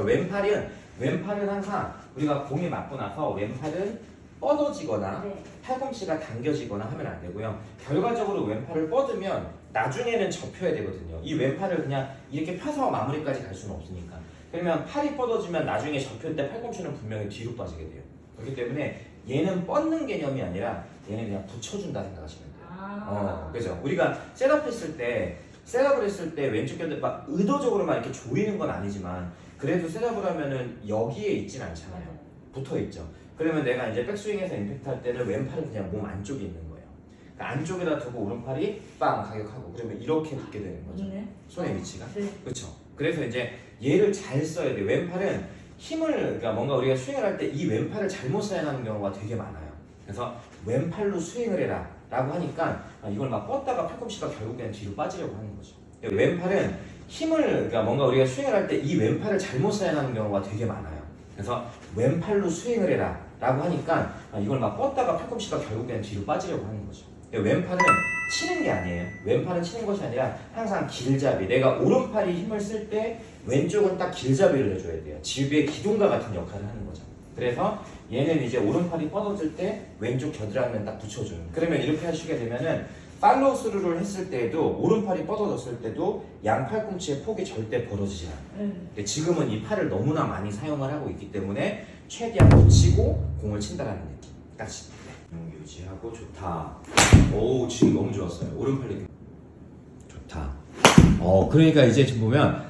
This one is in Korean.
왼팔은 왼팔은 항상 우리가 공이 맞고 나서 왼팔은 뻗어지거나 네. 팔꿈치가 당겨지거나 하면 안 되고요. 결과적으로 왼팔을 뻗으면 나중에는 접혀야 되거든요. 이 왼팔을 그냥 이렇게 펴서 마무리까지 갈 수는 없으니까. 그러면 팔이 뻗어지면 나중에 접힐 때 팔꿈치는 분명히 뒤로 빠지게 돼요. 그렇기 때문에 얘는 뻗는 개념이 아니라 얘는 그냥 붙여준다 생각하시면 돼요. 아. 어, 그죠. 우리가 셋업 했을 때, 셋업을 했을 때 왼쪽 견들 막 의도적으로 막 이렇게 조이는 건 아니지만 그래도 셋업을 하면은 여기에 있진 않잖아요. 붙어 있죠. 그러면 내가 이제 백스윙에서 임팩트 할 때는 왼팔은 그냥 몸 안쪽에 있는 거예요. 그러니까 안쪽에다 두고 오른팔이 빵 가격하고 그러면 이렇게 붙게 되는 거죠. 네. 손의 위치가. 네. 그렇죠. 그래서 이제 얘를 잘 써야 돼. 왼팔은 힘을 그러니까 뭔가 우리가 스윙을 할 때 이 왼팔을 잘못 사용하는 경우가 되게 많아요. 그래서 왼팔로 스윙을 해라 라고 하니까 아, 이걸 막 뻗다가 팔꿈치가 결국에는 뒤로 빠지려고 하는 거죠. 왼팔은 힘을 그러니까 뭔가 우리가 스윙을 할 때 이 왼팔을 잘못 사용하는 경우가 되게 많아요. 그래서 왼팔로 스윙을 해라 라고 하니까 아, 이걸 막 뻗다가 팔꿈치가 결국에는 뒤로 빠지려고 하는 거죠. 왼팔은 치는 게 아니에요. 왼팔은 치는 것이 아니라 항상 길잡이. 내가 오른팔이 힘을 쓸 때 왼쪽은 딱 길잡이를 해줘야 돼요. 집의 기둥과 같은 역할을 하는 거죠. 그래서 얘는 이제 오른팔이 뻗어질 때 왼쪽 겨드랑이는 딱 붙여주는. 그러면 이렇게 하시게 되면은 팔로우 스루를 했을 때에도 오른팔이 뻗어졌을 때도 양 팔꿈치의 폭이 절대 벌어지지 않아요. 네. 근데 지금은 이 팔을 너무나 많이 사용을 하고 있기 때문에 최대한 붙이고 공을 친다라는 느낌까지 네. 유지하고 좋다 오 지금 너무 좋았어요 오른팔 느낌 좋다 어 그러니까 이제 지금 보면